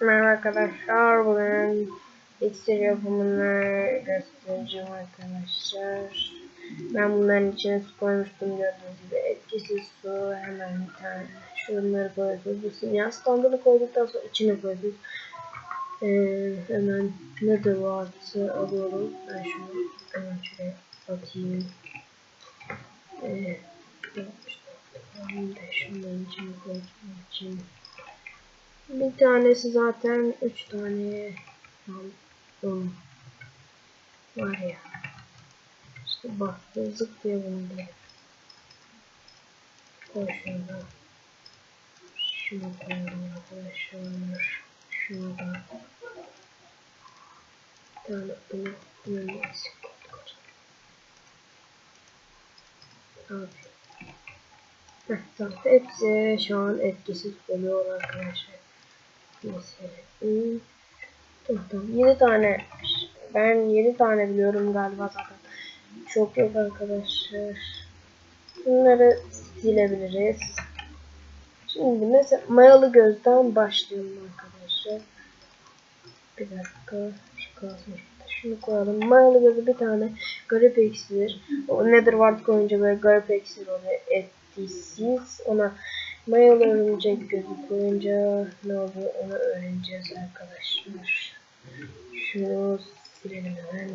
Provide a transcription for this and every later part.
Merhaba arkadaşlar. Bugün iksir yapımını göstereceğim arkadaşlar. Ben bunların içine su koymuştum gördüğünüz gibi. Etkisiz su hemen bir tane. Şunları koyuyoruz. Bu simya standını koyduktan sonra içine koyuyoruz. Ee, hemen nether water alıyorum. Ben şunu hemen şuraya atayım. Ee, ben de şunların içine koyduğum bir tanesi zaten üç tane aldım. Var ya. İşte baktı zıp diye bunu diye. Koy şunu. Şunu koyalım arkadaşlar. Şunu da. Tane bunu bunun eksik. Abi. Heh, tamam. Hepsi şu an etkisiz oluyor arkadaşlar. Hmm. Tamam, tamam. 7 tane. Ben 7 tane biliyorum galiba zaten. Çok yok arkadaşlar. Bunları silebiliriz. Şimdi mesela mayalı gözden başlayalım arkadaşlar. Bir dakika. Şu kalsın. Şunu koyalım. Mayalı gözü bir tane garip iksir. O nedir var koyunca böyle garip iksir oluyor. Etkisiz. Ona mayalı örümcek gözü koyunca ne oluyor onu öğreneceğiz arkadaşlar. Şunu silelim hemen.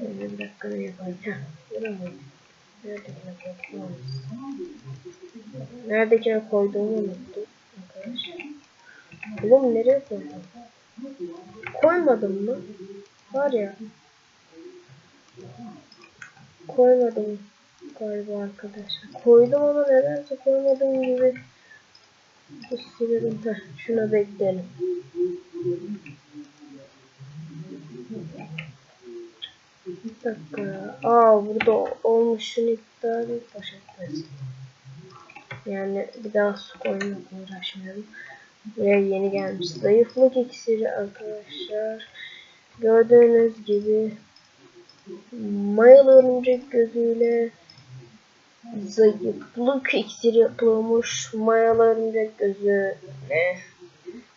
Böyle bir dakika ne yapalım. Heh, buramı. Neredekine koydum? Neredekine koyduğumu unuttum arkadaşlar. Oğlum nereye koydum? Koymadım mı? Var ya. Koymadım galiba arkadaşlar. Koydum ama nedense koymadığım gibi. Silerim. Heh, şuna bekleyelim. Bir dakika. Aa burada olmuş şunu iptal et başlatacağız. Yani bir daha su koymakla uğraşmıyorum. Buraya yeni gelmiş. Zayıflık iksiri arkadaşlar. Gördüğünüz gibi mayalı örümcek gözüyle zayıflık iksiri. Mayalı örümcek gözü ne?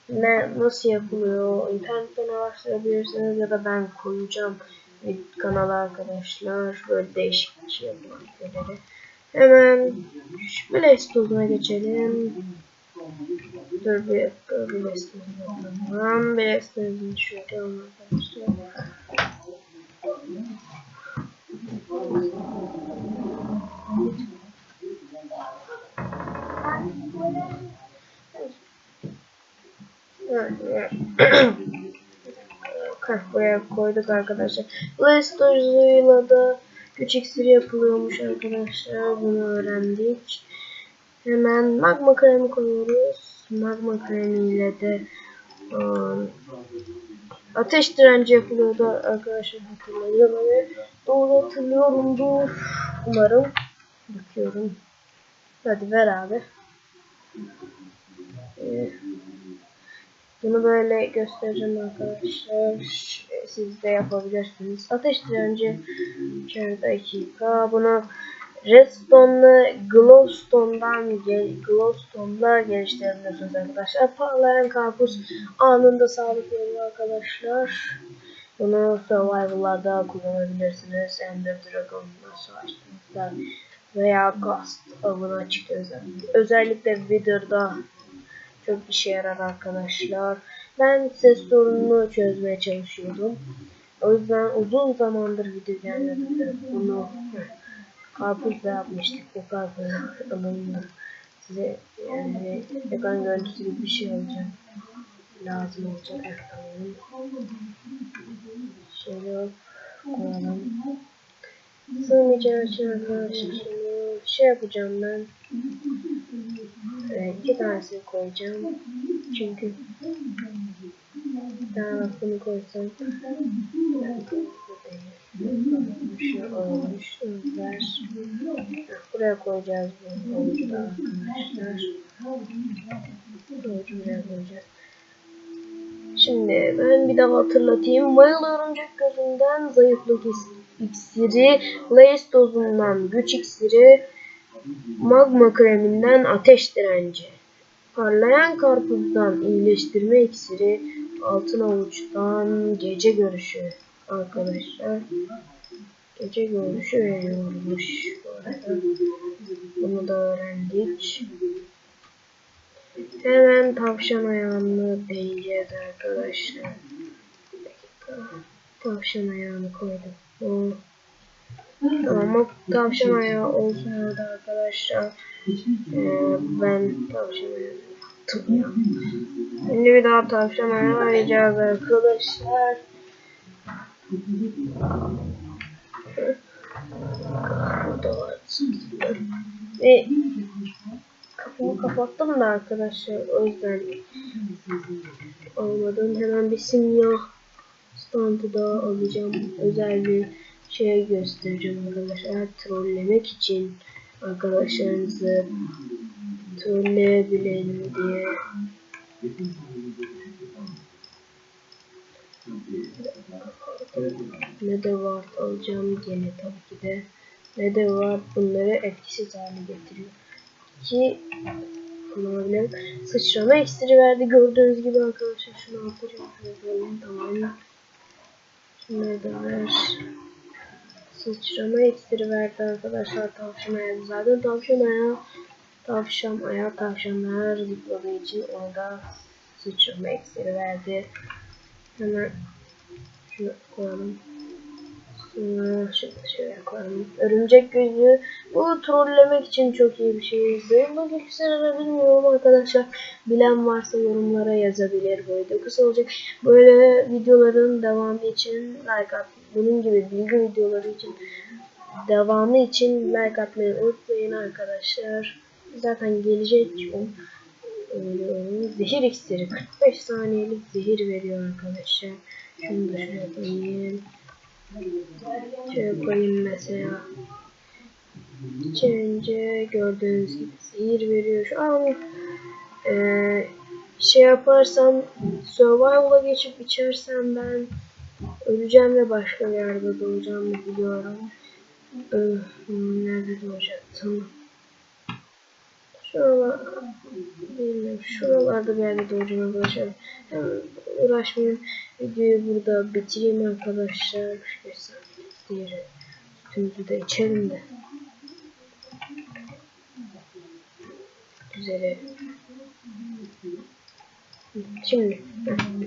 Ne nasıl yapılıyor? İnternetten araştırabilirsiniz ya da ben koyacağım kanala arkadaşlar. Böyle değişik bir şey yapılan Hemen şu Blaze tozuna geçelim. Dur bir dakika Blaze tozuna. Blaze tozunu şöyle alalım arkadaşlar. Buraya koyduk arkadaşlar. Blaze tozuyla da güç iksiri yapılıyormuş arkadaşlar. Bunu öğrendik. Hemen magma kremi koyuyoruz. Magma kremiyle de um, ateş direnci yapılıyordu arkadaşlar hatırlıyorum ve doğru hatırlıyorumdur. Umarım. Bakıyorum. Hadi ver abi. Ee, bunu böyle göstereceğim arkadaşlar. Siz de yapabilirsiniz. Ateş direnci 1 dakika. Bunu Redstone'la Glowstone'dan gel Glowstone'la geliştirebiliyorsunuz arkadaşlar. Parlayan karpuz anında sağlık arkadaşlar. Bunu survival'larda kullanabilirsiniz. Ender Dragon'la savaştığınızda veya Ghost avına çıktığınızda. Özellikle Wither'da çok işe yarar arkadaşlar. Ben ses sorununu çözmeye çalışıyordum. O yüzden uzun zamandır video gelmedi. Bunu karpuzla yapmıştık. O karpuz alımını size yani ekran görüntüsü gibi bir şey olacak. Lazım olacak ekranın. Şöyle koyalım. Sığmayacağı için arkadaşlar şey yapacağım ben. Evet, iki tanesini koyacağım. Çünkü daha bak bunu koysam şu olmuş. Ver. Buraya koyacağız bu havucu da arkadaşlar. Havucu buraya koyacağız. Şimdi ben bir daha hatırlatayım. Mayalı örümcek gözünden zayıflık iksiri, Blaze dozundan güç iksiri, magma kreminden ateş direnci. Parlayan karpuzdan iyileştirme iksiri, altın avuçtan gece görüşü arkadaşlar. Gece görüşü veriyormuş. Bunu da öğrendik. Hemen tavşan ayağını deneyeceğiz arkadaşlar. Tavşan ayağını koydum. O. Tamam o tavşan ayağı olsaydı arkadaşlar. Ee, ben tavşan ayağı. Şimdi bir daha tavşan ayağı arayacağız arkadaşlar. Ve kapımı kapattım da arkadaşlar o yüzden olmadım. Hemen bir simya standı da alacağım. Özel bir şey göstereceğim arkadaşlar. Trollemek için arkadaşlarınızı trolleyebilin diye. Ne de var alacağım gene tabii ki de. Ne de var bunları etkisiz hale getiriyor. Ki kullanabilirim. Sıçrama iksiri verdi gördüğünüz gibi arkadaşlar. Şunu atacağım. Şöyle tamam. Şunu da ver. Sıçrama iksiri verdi arkadaşlar tavşan ayağı. Zaten tavşan ayağı tavşan ayağı tavşanlar zıpladığı için orada sıçrama iksiri verdi. Hemen şunu koyalım. Şöyle, şöyle koyalım. Örümcek gözü. Bu trollemek için çok iyi bir şey. Zırhlık iksiri bilmiyorum arkadaşlar. Bilen varsa yorumlara yazabilir. Böyle kısa olacak. Böyle videoların devamı için like at. Bunun gibi bilgi videoları için devamı için like atmayı unutmayın arkadaşlar. Zaten gelecek çünkü zehir iksiri 45 saniyelik zehir veriyor arkadaşlar. Şunu da şuraya koyayım. Şöyle koyayım mesela. İçerince gördüğünüz gibi zehir veriyor. Şu an e, şey yaparsam survival'a geçip içersem ben öleceğim ve başka bir yerde doğacağımı biliyorum. Öh, nerede doğacaktım? Şuralar, bilmiyorum, şuralarda bir yerde doğacağım arkadaşlar. Hem uğraşmayayım. Videoyu burada bitireyim arkadaşlar. Saniye. Diğeri. Sütümüzü de içelim de. Üzeri. Şimdi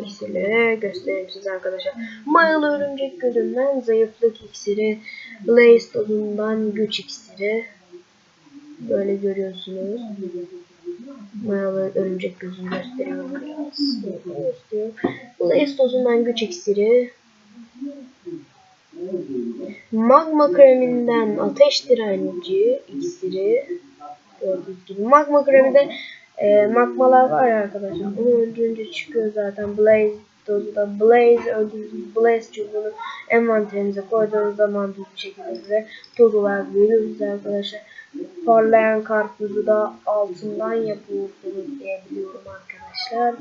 iksirleri göstereyim size arkadaşlar. Mayalı örümcek gözünden zayıflık iksiri, Blaze tozundan güç iksiri. Böyle görüyorsunuz. Mayalı örümcek gözünü gösteriyorum biraz. Gösteriyor. Blaze tozundan güç iksiri. Magma kreminden ateş direnci iksiri. Gördüğünüz gibi. Magma kreminde e, magmalar var arkadaşlar. Onu öldürünce çıkıyor zaten. Blaze dozunda Blaze öldürdüğünüz Blaze çubuğunu envanterinize koyduğunuz zaman bir şekilde size toz olarak arkadaşlar. Parlayan karpuzu da altından yapıyorsunuz diye biliyorum arkadaşlar.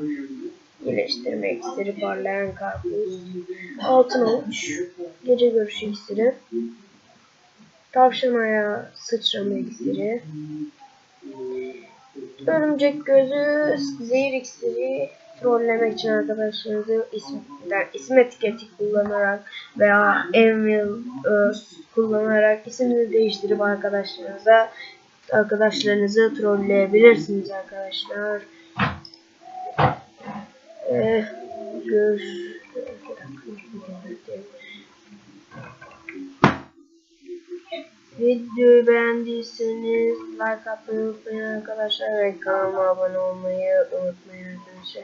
İyileştirme iksiri parlayan karpuz. Altın avuç. Gece görüşü iksiri. Tavşan ayağı sıçrama iksiri. Örümcek gözü zehir iksiri trollemek için arkadaşlarınızı isim, yani isim etiketi kullanarak veya Envil kullanarak isimini değiştirip arkadaşlarınıza arkadaşlarınızı trolleyebilirsiniz arkadaşlar. Ee, gör Videoyu beğendiyseniz like atmayı unutmayın arkadaşlar ve kanalıma abone olmayı unutmayın arkadaşlar.